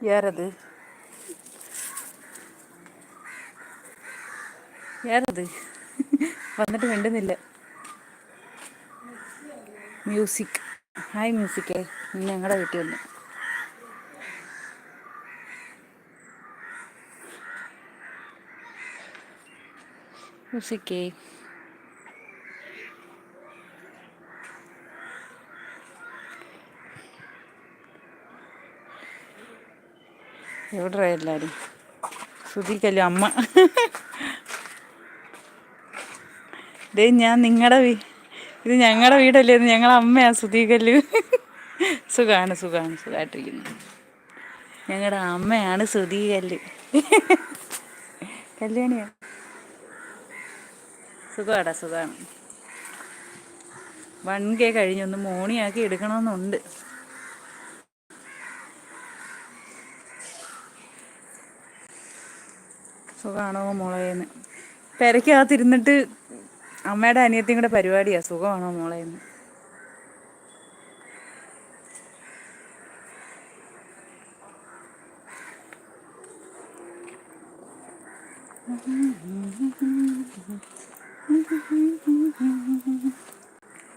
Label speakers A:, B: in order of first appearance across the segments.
A: யாரது யாரது വന്നിട്ട് മിണ്ടുന്നില്ല മ്യൂസിക് ഹായ് മ്യൂസിക്കേ ഇന്ന് ഞങ്ങളുടെ വീട്ടിൽ വന്നു മ്യൂസിക്കേ എവിടെ എല്ലാവരും ശ്രുതിക്കല്ലോ അമ്മ. ഡേ ഞാൻ നിങ്ങളുടെ വീ ഇത് ഞങ്ങളുടെ വീടല്ലേ? ഇത് ഞങ്ങളെ അമ്മയാണ് ശ്രുതികല്ല്. സുഖമാണ് സുഖമാണ് സുഖമായിട്ടിരിക്കുന്നു ഞങ്ങളുടെ അമ്മയാണ് ശ്രുതികല്ല്. കല്യാണിയാ? സുഖമാടാ സുഖമാണ് വൺ കെ കഴിഞ്ഞൊന്ന് മോണിയാക്കി എടുക്കണമെന്നുണ്ട്. സുഖമാണോ മോളേന്ന്? പെരക്കകത്തിരുന്നിട്ട് അമ്മയുടെ അനിയത്തിയും കൂടെ പരിപാടിയാ സുഖമാണോ മോളേന്ന്?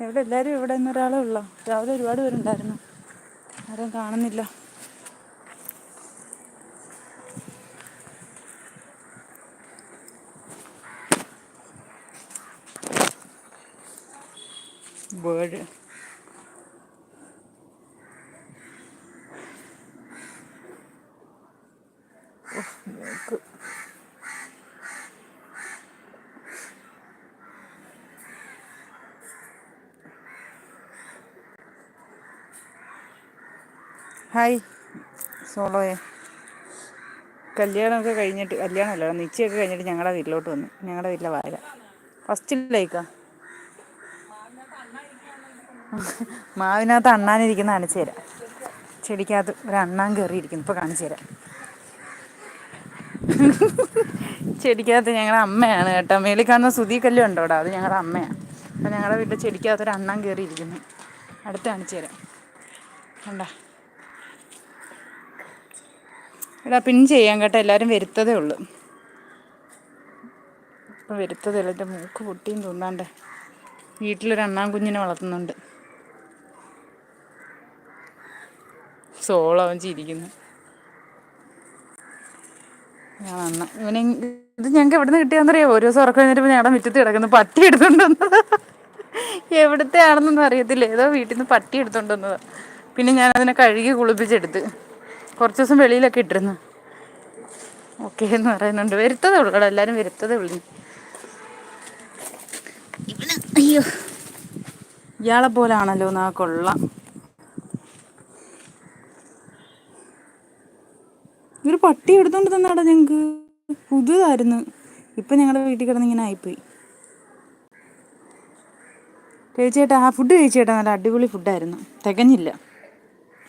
A: എവിടെ എല്ലാവരും ഇവിടെ ഒരാളേ ഉള്ളോ? രാവിലെ ഒരുപാട് പേരുണ്ടായിരുന്നു. ആരും കാണുന്നില്ല. ബേഡ് ഹായ് സോളോയെ കല്യാണമൊക്കെ കഴിഞ്ഞിട്ട് കല്യാണമല്ല നിശ്ചയമൊക്കെ കഴിഞ്ഞിട്ട് ഞങ്ങളുടെ വീട്ടിലോട്ട് വന്നു. ഞങ്ങളുടെ വീട്ടിലെ വാഴ ഫസ്റ്റിലേക്കാ മാവിനകത്ത് അണ്ണാനിരിക്കുന്ന കാണിച്ചു തരാം. ചെടിക്കകത്ത് ഒരു അണ്ണാൻ കയറിയിരിക്കുന്നു ഇപ്പോൾ കാണിച്ചു തരാം. ചെടിക്കകത്ത് ഞങ്ങളുടെ അമ്മയാണ് കേട്ടോ. മേളിൽ കാണുന്ന സുതി കല്ല് അവിടെ അത് ഞങ്ങളുടെ അമ്മയാണ്. അപ്പോൾ ഞങ്ങളുടെ വീട്ടിൽ ചെടിക്കകത്ത് ഒരു അണ്ണാൻ കയറിയിരിക്കുന്നു അടുത്ത് കാണിച്ചു തരാം. കണ്ടാ? എടാ പിൻ ചെയ്യാൻ കേട്ടോ. എല്ലാവരും വരുത്തതേ ഉള്ളൂ. ഇപ്പം വരുത്തതേ ഉള്ളൂ. എന്റെ മൂക്ക് പൊട്ടിയും തോന്നാണ്ട് വീട്ടിലൊരു അണ്ണാൻ കുഞ്ഞിനെ വളർത്തുന്നുണ്ട്. സോളവൻ ചിരിക്കുന്നു ഇവനെ ഇത് ഞങ്ങൾക്ക് എവിടെ നിന്ന് കിട്ടിയാന്നറിയോ ഓരോ ദിവസം ഉറക്കം കഴിഞ്ഞിട്ട് ഞങ്ങളുടെ മുറ്റത്ത് കിടക്കുന്നു പട്ടി എടുത്തുകൊണ്ട് വന്നത്. എവിടുത്തെ ആണെന്നൊന്നും അറിയത്തില്ല. ഏതോ വീട്ടിൽ നിന്ന് പട്ടി എടുത്തുകൊണ്ട് വന്നത്. പിന്നെ ഞാൻ അതിനെ കഴുകി കുളിപ്പിച്ചെടുത്ത് കുറച്ച് ദിവസം വെളിയിലൊക്കെ ഇട്ടിരുന്നു. ഓക്കെ എന്ന് പറയുന്നുണ്ട്. വരുത്തതേ ഉള്ളൂ കേട്ടോ എല്ലാവരും വരുത്തതേ ഉള്ളൂ. ഇവന് അയ്യോ. ഇയാളെ പോലാണല്ലോ എന്നാ കൊള്ളാം. ഒരു പട്ടി എടുത്തോണ്ട് തന്നാടാ ഞങ്ങക്ക്. പുതുതായിരുന്നു. ഇപ്പൊ ഞങ്ങളുടെ വീട്ടിൽ കിടന്ന് ഇങ്ങനെ ആയിപ്പോയി. കഴിച്ചേട്ടാ ആ ഫുഡ് കഴിച്ചേട്ടാ. നല്ല അടിപൊളി ഫുഡായിരുന്നു തികഞ്ഞില്ല.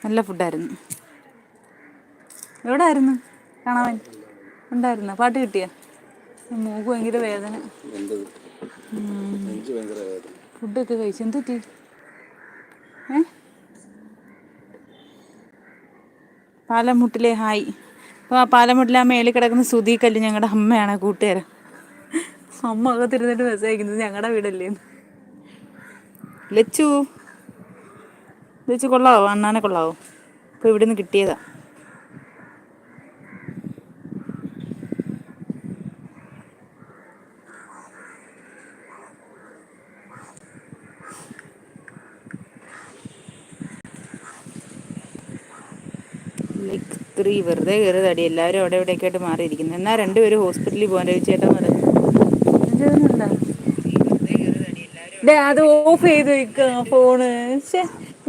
A: നല്ല ഫുഡായിരുന്നു എവിടെ ആയിരുന്നു കാണാൻ ഉണ്ടായിരുന്നു? പാട്ട് കിട്ടിയ? മൂക്ക് ഭയങ്കര വേദന. ഫുഡൊക്കെ കഴിച്ചു. എന്ത് പറ്റി? ഏ? പാലമുട്ടിലെ ഹായ്. അപ്പോൾ ആ പാലമുട്ടിൽ ആ മേളിൽ കിടക്കുന്ന സുധീക്കല്ല് കല്ല് ഞങ്ങളുടെ അമ്മയാണ് കൂട്ടുകാരൻ അമ്മ അകത്തിരുന്നിട്ട് മെസ്സേജ് അയക്കുന്നത് ഞങ്ങളുടെ വീടല്ലേ ലച്ചു. ലച്ചു കൊള്ളാവോ? അണ്ണാനെ കൊള്ളാവോ? ഇപ്പോൾ നിന്ന് കിട്ടിയതാ. ലൈക്ക് ത്രീ വെറുതെ കയറിയതടി. എല്ലാവരും അവിടെ ഇവിടെയൊക്കെ ആയിട്ട് മാറിയിരിക്കുന്നു. എന്നാൽ രണ്ടുപേരും ഹോസ്പിറ്റലിൽ പോകാൻ രവിച്ചേട്ടൻ പറഞ്ഞു അത് ഓഫ് ചെയ്ത് വെക്കുക ഫോണ്. പക്ഷേ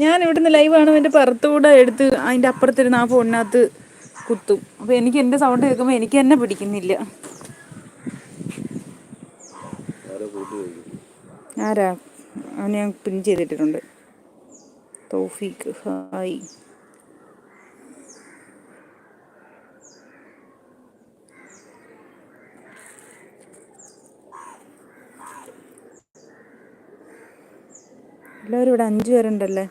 A: ഞാൻ ഇവിടുന്ന് ലൈവ് ആണ് എന്റെ പുറത്തുകൂടെ എടുത്ത് അതിന്റെ അപ്പുറത്തിരുന്ന് ആ ഫോണിനകത്ത് കുത്തും. അപ്പോൾ എനിക്ക് എന്റെ സൗണ്ട് കേൾക്കുമ്പോൾ എനിക്ക് തന്നെ പിടിക്കുന്നില്ല. ആരാ? അവനെ ഞാൻ പിൻ ചെയ്തിട്ടിട്ടുണ്ട്. തോഫീക്ക് ഹായ്. എല്ലാവരും ഇവിടെ അഞ്ച് പേരുണ്ടല്ലേ?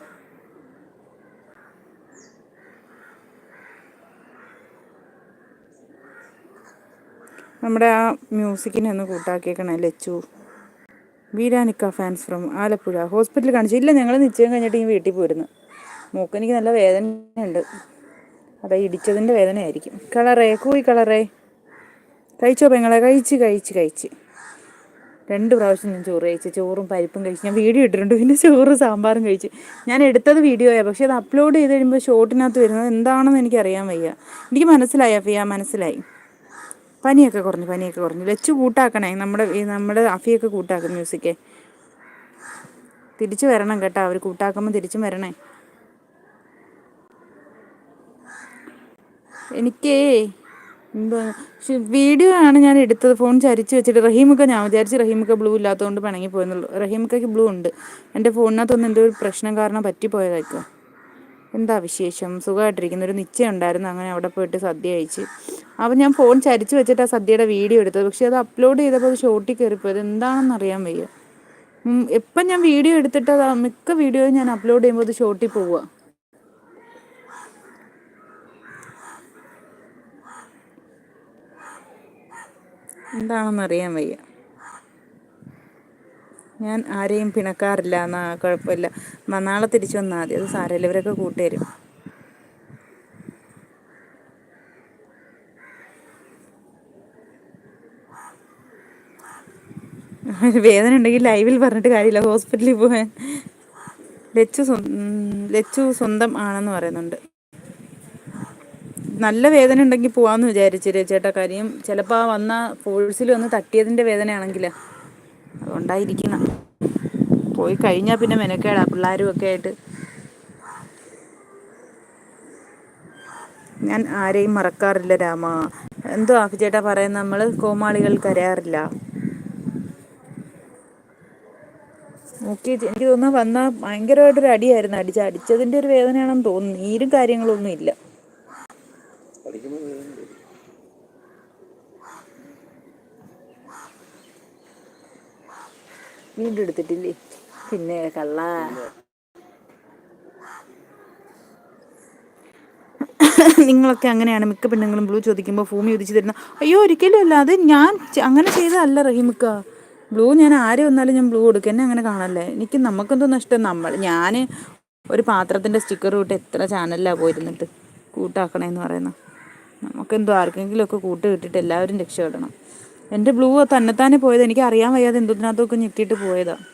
A: നമ്മുടെ ആ മ്യൂസിക്കിനെ ഒന്ന് കൂട്ടാക്കിയേക്കണേ Lachu. Veeranikka fans from Alappuzha. ഹോസ്പിറ്റലിൽ കാണിച്ചു. ഇല്ല ഞങ്ങൾ നിശ്ചയം കഴിഞ്ഞിട്ട് ഈ വീട്ടിൽ പോയിരുന്നു. മൂക്കെനിക്ക് നല്ല വേദനയുണ്ട്. അത് ഇടിച്ചതിന്റെ വേദനയായിരിക്കും. കളറേ കൂയി കളറേ കഴിച്ചോ പെങ്ങളെ? കഴിച്ച് കഴിച്ച് കഴിച്ച്. രണ്ട് പ്രാവശ്യം ഞാൻ ചോറ് കഴിച്ചു ചോറും പരിപ്പും കഴിച്ച്. ഞാൻ വീഡിയോ ഇട്ടിട്ടുണ്ട് പിന്നെ ചോറ് സാമ്പാറും കഴിച്ച്. ഞാൻ എടുത്തത് വീഡിയോ ആയാൽ പക്ഷേ അത് അപ്ലോഡ് ചെയ്ത് കഴിയുമ്പോൾ ഷോർട്ടിനകത്ത് വരുന്നത് എന്താണെന്ന് എനിക്ക് അറിയാൻ വയ്യ. എനിക്ക് മനസ്സിലായി അഫിയ മനസ്സിലായി. പനിയൊക്കെ കുറഞ്ഞു പനിയൊക്കെ കുറഞ്ഞു. വെച്ച് കൂട്ടാക്കണേ നമ്മുടെ നമ്മുടെ അഫിയൊക്കെ കൂട്ടാക്കും മ്യൂസിക്കെ തിരിച്ചു വരണം കേട്ടോ അവർ കൂട്ടാക്കുമ്പോൾ തിരിച്ചും വരണേ. എനിക്കേ വീഡിയോ ആണ് ഞാൻ എടുത്തത്. ഫോൺ ചരിച്ച് വെച്ചിട്ട്. റഹീമൊക്കെ ഞാൻ വിചാരിച്ച് റഹീമൊക്കെ ബ്ലൂ ഇല്ലാത്തതുകൊണ്ട് പിണങ്ങി പോയെന്നുള്ളൂ. റഹീമൊക്കെ ബ്ലൂ ഉണ്ട്. എന്റെ ഫോണിനകത്തൊന്നും എന്തോ ഒരു പ്രശ്നം കാരണം പറ്റിപ്പോയതായിരിക്കും എന്താ വിശേഷം? സുഖമായിട്ടിരിക്കുന്നു. ഒരു നിശ്ചയം ഉണ്ടായിരുന്നു. അങ്ങനെ അവിടെ പോയിട്ട് സദ്യ കഴിച്ച്. അപ്പം ഞാൻ ഫോൺ ചരിച്ച് വെച്ചിട്ട് ആ സദ്യയുടെ വീഡിയോ എടുത്തത്. പക്ഷേ അത് അപ്ലോഡ് ചെയ്തപ്പോൾ അത് ഷോട്ടിൽ കയറിപ്പോയത്. എന്താണെന്ന് അറിയാൻ വയ്യ. എപ്പം ഞാൻ വീഡിയോ എടുത്തിട്ട് മിക്ക വീഡിയോയും ഞാൻ അപ്ലോഡ് ചെയ്യുമ്പോൾ അത് ഷോട്ടിൽ പോവുക എന്താണെന്ന് അറിയാൻ വയ്യ. ഞാൻ ആരെയും പിണക്കാറില്ല എന്നാ കുഴപ്പമില്ല. നാളെ തിരിച്ചു വന്നാൽ മതി. അത് സാരമില്ല ഇവരൊക്കെ കൂട്ടുതരും വേദന ഉണ്ടെങ്കിൽ ലൈവിൽ പറഞ്ഞിട്ട് കാര്യമില്ല. ഹോസ്പിറ്റലിൽ പോകാൻ ലച്ചു ലച്ചു സ്വന്തം ആണെന്ന് പറയുന്നുണ്ട്. നല്ല വേദന ഉണ്ടെങ്കിൽ പോവാന്ന് വിചാരിച്ചു ചേട്ടാ കാര്യം. ചിലപ്പോൾ ആ വന്ന ഫോഴ്സിൽ വന്ന് തട്ടിയതിന്റെ വേദനയാണെങ്കിലേ. അതുകൊണ്ടായിരിക്കണം. പോയി കഴിഞ്ഞാൽ പിന്നെ മെനക്കേടാ പിള്ളേരും ഒക്കെ ആയിട്ട്. ഞാൻ ആരെയും മറക്കാറില്ല രാമ. എന്തോ ആഫി ചേട്ടാ പറയുന്ന നമ്മൾ കോമാളികൾ കരയാറില്ല. ഓക്കെ എനിക്ക് തോന്നുന്നു വന്ന ഭയങ്കരമായിട്ടൊരു അടിയായിരുന്നു അടിച്ച അടിച്ചതിന്റെ ഒരു വേദനയാണെന്ന് തോന്നുന്നു. നീരും കാര്യങ്ങളൊന്നും ഇല്ല. വീണ്ടും എടുത്തിട്ടില്ലേ? പിന്നെ കള്ള. നിങ്ങളൊക്കെ അങ്ങനെയാണ്. മിക്ക പെണ്ണുങ്ങളും ബ്ലൂ ചോദിക്കുമ്പോൾ ഭൂമി ഉദിച്ചു തരുന്ന അയ്യോ ഒരിക്കലും അല്ല. അത് ഞാൻ അങ്ങനെ ചെയ്തതല്ല റഹീമിക്ക. ബ്ലൂ ഞാൻ ആരെ വന്നാലും ഞാൻ ബ്ലൂ കൊടുക്കും. എന്നെ അങ്ങനെ കാണല്ലേ? എനിക്ക് നമുക്കെന്തോ നഷ്ടം. നമ്മൾ ഞാൻ ഒരു പാത്രത്തിന്റെ സ്റ്റിക്കർ വിട്ട് എത്ര ചാനലിലാണ് പോയിരുന്നിട്ട് കൂട്ടാക്കണേന്ന് പറയുന്ന. നമുക്കെന്തോ ആർക്കെങ്കിലുമൊക്കെ കൂട്ട് കിട്ടിയിട്ട് എല്ലാവരും രക്ഷപ്പെടണം. എന്റെ ബ്ലൂ തന്നെത്താനെ പോയത്. എനിക്ക് അറിയാൻ വയ്യാതെ എന്തതിനകത്തൊക്കെ ഞെക്കിയിട്ട് പോയതാണ്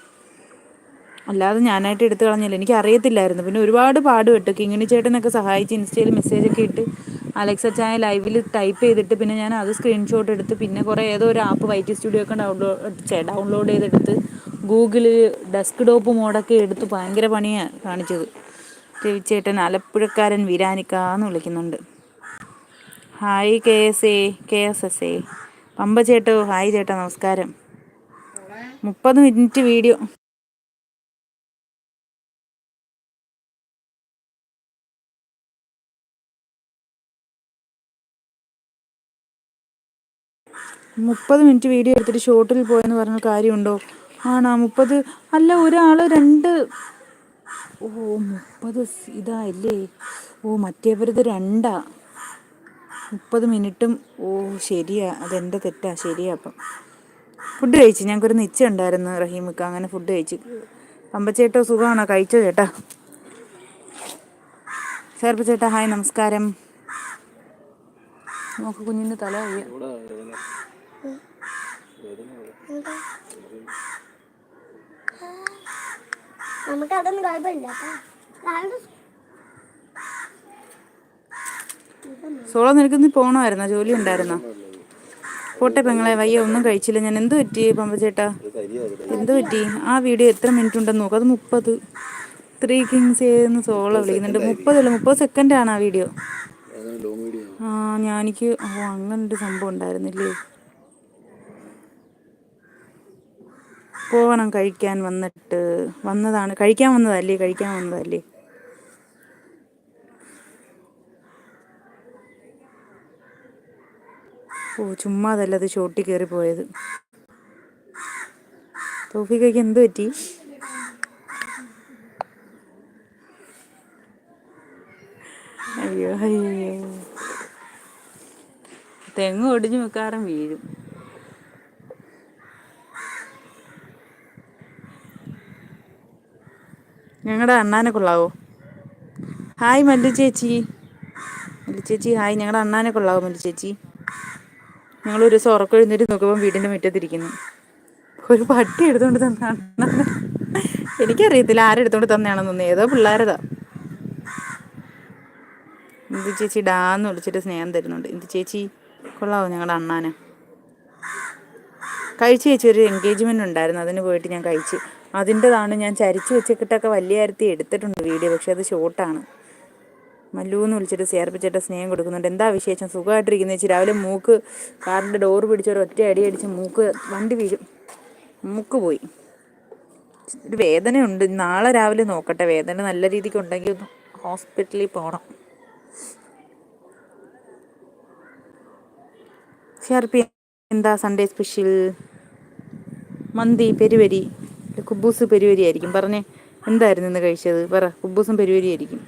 A: അല്ലാതെ ഞാനായിട്ട് എടുത്തു കളഞ്ഞില്ല. എനിക്ക് അറിയത്തില്ലായിരുന്നു. പിന്നെ ഒരുപാട് പാടുപെട്ടു. കിങ്ങിണി ചേട്ടനൊക്കെ സഹായിച്ച് ഇൻസ്റ്റയിൽ മെസ്സേജൊക്കെ ഇട്ട് അലക്സ ചായ ലൈവിൽ ടൈപ്പ് ചെയ്തിട്ട് പിന്നെ ഞാൻ അത് സ്ക്രീൻഷോട്ട് എടുത്ത് പിന്നെ കുറേ ഏതോ ഒരു ആപ്പ് വൈറ്റി സ്റ്റുഡിയോ ഒക്കെ ഡൗൺലോഡ് ഡൗൺലോഡ് ചെയ്തെടുത്ത് ഗൂഗിളിൽ ഡെസ്ക് ടോപ്പ് മോഡൊക്കെ എടുത്ത് ഭയങ്കര പണിയാണ് കാണിച്ചത്. രവിച്ചേട്ടൻ ആലപ്പുഴക്കാരൻ വിരാനിക്കാന്ന് വിളിക്കുന്നുണ്ട്. Hi K S A K S S A Pampa ചേട്ടോ ഹായ് ചേട്ടാ നമസ്കാരം. മുപ്പത് മിനിറ്റ് വീഡിയോ. മുപ്പത് മിനിറ്റ് വീഡിയോ എടുത്തിട്ട് ഷോർട്ടിൽ പോയെന്ന് പറഞ്ഞ കാര്യമുണ്ടോ? ആണോ മുപ്പത് അല്ല ഒരാൾ രണ്ട് ഓ മുപ്പത് ഇതാ ഇതായില്ലേ ഓ മറ്റേവരത് രണ്ടാ. മുപ്പത് മിനിറ്റും ഓ ശരിയാ അതെന്റെ തെറ്റാ ശരിയാ അപ്പം. ഫുഡ് കഴിച്ചു ഞങ്ങൾക്കൊരു നിശ്ചയം ഉണ്ടായിരുന്നു റഹീമിക്ക അങ്ങനെ ഫുഡ് കഴിച്ചു. പമ്പച്ചേട്ടോ സുഖമാണോ? കഴിച്ചോ ചേട്ടാ? ചേർപ്പ ചേട്ടാ ഹായ് നമസ്കാരം. നോക്ക് കുഞ്ഞിന്റെ തല കഴിയാം.
B: നമുക്ക് അതൊന്നും കുഴപ്പമില്ല കേട്ടോ.
A: സോളോ നിനക്ക് പോകണമായിരുന്നോ ജോലി ഉണ്ടായിരുന്നോ? പോട്ടെ പെങ്ങളെ വയ്യ ഒന്നും കഴിച്ചില്ല. ഞാൻ എന്ത് പറ്റി പമ്പച്ചേട്ടാ എന്ത് പറ്റി? ആ വീഡിയോ എത്ര മിനിറ്റ് ഉണ്ടെന്ന് നോക്കും. അത് മുപ്പത്. ത്രീ കിങ്സ് എന്ന് സോളോ വിളിക്കുന്നുണ്ട്. മുപ്പതല്ല മുപ്പത് സെക്കൻഡ് ആണ് ആ വീഡിയോ. ആ ഞാനിക്ക് ഓ അങ്ങനൊരു സംഭവം ഉണ്ടായിരുന്നില്ലേ? പോകണം കഴിക്കാൻ വന്നിട്ട്. വന്നതാണ്. കഴിക്കാൻ വന്നതല്ലേ? കഴിക്കാൻ വന്നതല്ലേ? ഓ ചുമ്മാതല്ല അത് ചോട്ടി കയറി പോയത്. തോഫിക്കയ്ക്ക് എന്ത് പറ്റി? അയ്യോ അയ്യോ. തെങ്ങ് ഒടിഞ്ഞു മിക്കാറും വീഴും. ഞങ്ങളുടെ അണ്ണാനെ കൊള്ളാവോ? ഹായ് മല്ലു ചേച്ചി. മല്ലു ചേച്ചി ഹായ്. ഞങ്ങളുടെ അണ്ണാനെ കൊള്ളാവോ മല്ലു ചേച്ചി? ദിവസം ഉറക്കം എഴുന്നേറ്റ് നോക്കുമ്പോൾ വീടിന്റെ മുറ്റത്തിരിക്കുന്നു. ഒരു പട്ടി എടുത്തുകൊണ്ട് തന്നാണ്. എനിക്കറിയത്തില്ല ആരെടുത്തോണ്ട് തന്നെയാണെന്നൊന്നും. ഏതോ പിള്ളേരതാ. എന്ത് ചേച്ചി ഡാന്ന് വിളിച്ചിട്ട് സ്നേഹം തരുന്നുണ്ട്. എന്ത് ചേച്ചി? കൊള്ളാവോ ഞങ്ങളുടെ അണ്ണാന്? കഴിച്ച് ചേച്ചി ഒരു എൻഗേജ്മെന്റ് ഉണ്ടായിരുന്നു. അതിന് പോയിട്ട് ഞാൻ കഴിച്ച്. അതിന്റെതാണ് ഞാൻ ചരിച്ച് വെച്ചിട്ടൊക്കെ വലിയ കാര്യത്തിൽ എടുത്തിട്ടുണ്ട് വീഡിയോ. പക്ഷെ അത് ഷോർട്ടാണ് മല്ലൂന്ന് വിളിച്ചിട്ട് സിയാർപ്പിച്ചിട്ട് സ്നേഹം കൊടുക്കുന്നുണ്ട്. എന്താ വിശേഷം? സുഖമായിട്ടിരിക്കുന്ന. ചേച്ചി രാവിലെ മൂക്ക് കാറിന്റെ ഡോർ പിടിച്ചൊരു ഒറ്റ അടി അടിച്ച് മൂക്ക് വണ്ടി വീഴും. മൂക്ക് പോയി. ഒരു വേദനയുണ്ട്. നാളെ രാവിലെ നോക്കട്ടെ. വേദന നല്ല രീതിക്ക് ഉണ്ടെങ്കിൽ ഒന്ന് ഹോസ്പിറ്റലിൽ പോകണം ഷർപ്പി എന്താ സൺഡേ സ്പെഷ്യൽ? മന്തി പെരുവരി കുബൂസ് പെരുവരി ആയിരിക്കും. പറഞ്ഞേ എന്തായിരുന്നു ഇന്ന് കഴിച്ചത്? പറ. കുബൂസും പെരുവരി ആയിരിക്കും.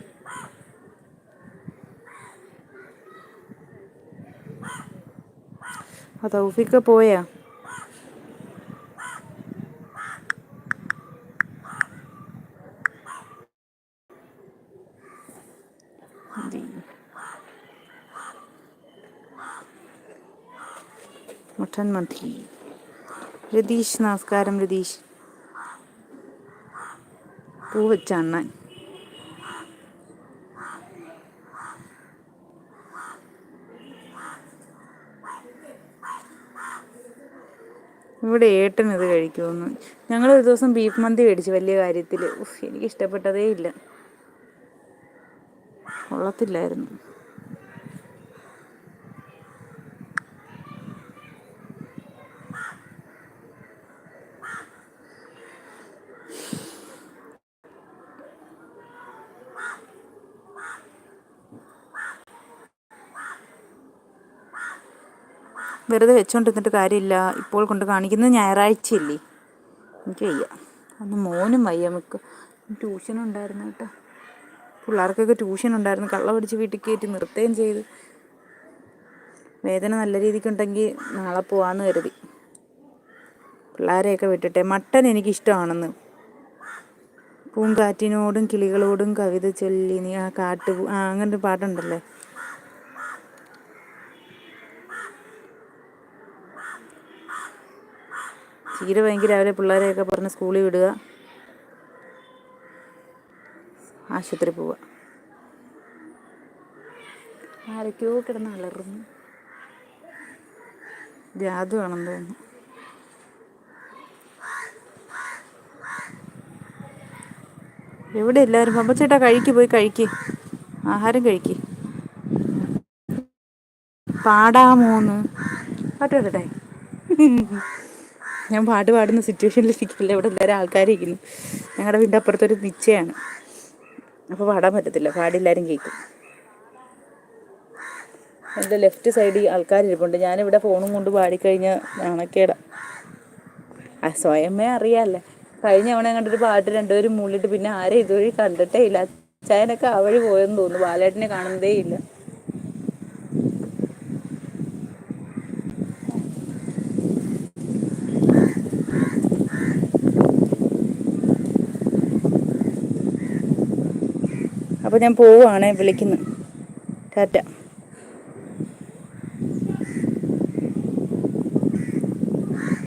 A: ആ തൗഫിക്ക പോയാ. മട്ടൻ മതി രതീഷ് നമസ്കാരം രതീഷ് പൂ വെച്ച അണ്ണൻ ഇവിടെ ഏട്ടൻ ഇത് കഴിക്കുമെന്ന്. ഞങ്ങൾ ഒരു ദിവസം ബീഫ് മന്തി മേടിച്ചു വലിയ കാര്യത്തിൽ എനിക്ക് ഇഷ്ടപ്പെട്ടതേ ഇല്ല. കൊള്ളത്തില്ലായിരുന്നു. വെറുതെ വെച്ചോണ്ടിരുന്നിട്ട് കാര്യമില്ല. ഇപ്പോൾ കൊണ്ട് കാണിക്കുന്നത് ഞായറാഴ്ചയല്ലേ. എനിക്ക് വയ്യ. അന്ന് മോനും വയ്യ മിക്ക ട്യൂഷൻ ഉണ്ടായിരുന്നു കേട്ടോ. പിള്ളേർക്കൊക്കെ ട്യൂഷൻ ഉണ്ടായിരുന്നു. കള്ള പിടിച്ച് വീട്ടിൽ കയറ്റി നിർത്തുകയും ചെയ്ത്. വേദന നല്ല രീതിക്കുണ്ടെങ്കിൽ നാളെ പോവാന്ന് കരുതി. പിള്ളേരെയൊക്കെ വിട്ടിട്ടെ. മട്ടൻ എനിക്കിഷ്ടമാണെന്ന്. പൂങ്കാറ്റിനോടും കിളികളോടും കവിത ചൊല്ലി നീ ആ കാട്ടു ആ അങ്ങനെ പാട്ടുണ്ടല്ലേ? ചീര ഭയങ്കര രാവിലെ പിള്ളേരെയൊക്കെ പറഞ്ഞ് സ്കൂളിൽ വിടുക. ആശുപത്രി പോവുക. ആരൊക്കെയോ കിടന്ന് അലറുന്നു ജാതു ആണെന്ന് തോന്നുന്നു. എവിടെ എല്ലാവരും? പമ്പച്ചേട്ടാ കഴിക്ക് പോയി കഴിക്ക്. ആഹാരം കഴിക്ക്. പാടാമോന്ന് കേട്ടെ ഞാൻ പാട്ട് പാടുന്ന സിറ്റുവേഷനിൽ ഇരിക്കില്ല ഇവിടെ എല്ലാവരും ആൾക്കാരിരിക്കുന്നു ഞങ്ങളുടെ വീടിന്റെ അപ്പുറത്തൊരു നിശ്ചയമാണ് അപ്പോൾ പാടാൻ പറ്റത്തില്ല പാടില്ലാരും കേൾക്കും. എന്റെ ലെഫ്റ്റ് സൈഡിൽ ആൾക്കാരിരിപ്പുണ്ട്. ഞാനിവിടെ ഫോണും കൊണ്ട് പാടിക്കഴിഞ്ഞാൽ നാണക്കേടാ. ആ സ്വയമേ അറിയാമല്ലേ കഴിഞ്ഞ തവണ കണ്ടൊരു പാട്ട് രണ്ടുപേരും മൂളിയിട്ട് പിന്നെ ആരെയും ഇതുവഴി കണ്ടിട്ടേ ഇല്ല. അച്ചായനൊക്കെ ആ വഴി പോയെന്ന് തോന്നുന്നു. ബാലേട്ടനെ കാണുന്നതേ ഇല്ല. അപ്പോൾ ഞാൻ പോവുകയാണേ വിളിക്കുന്നു. ടാറ്റ.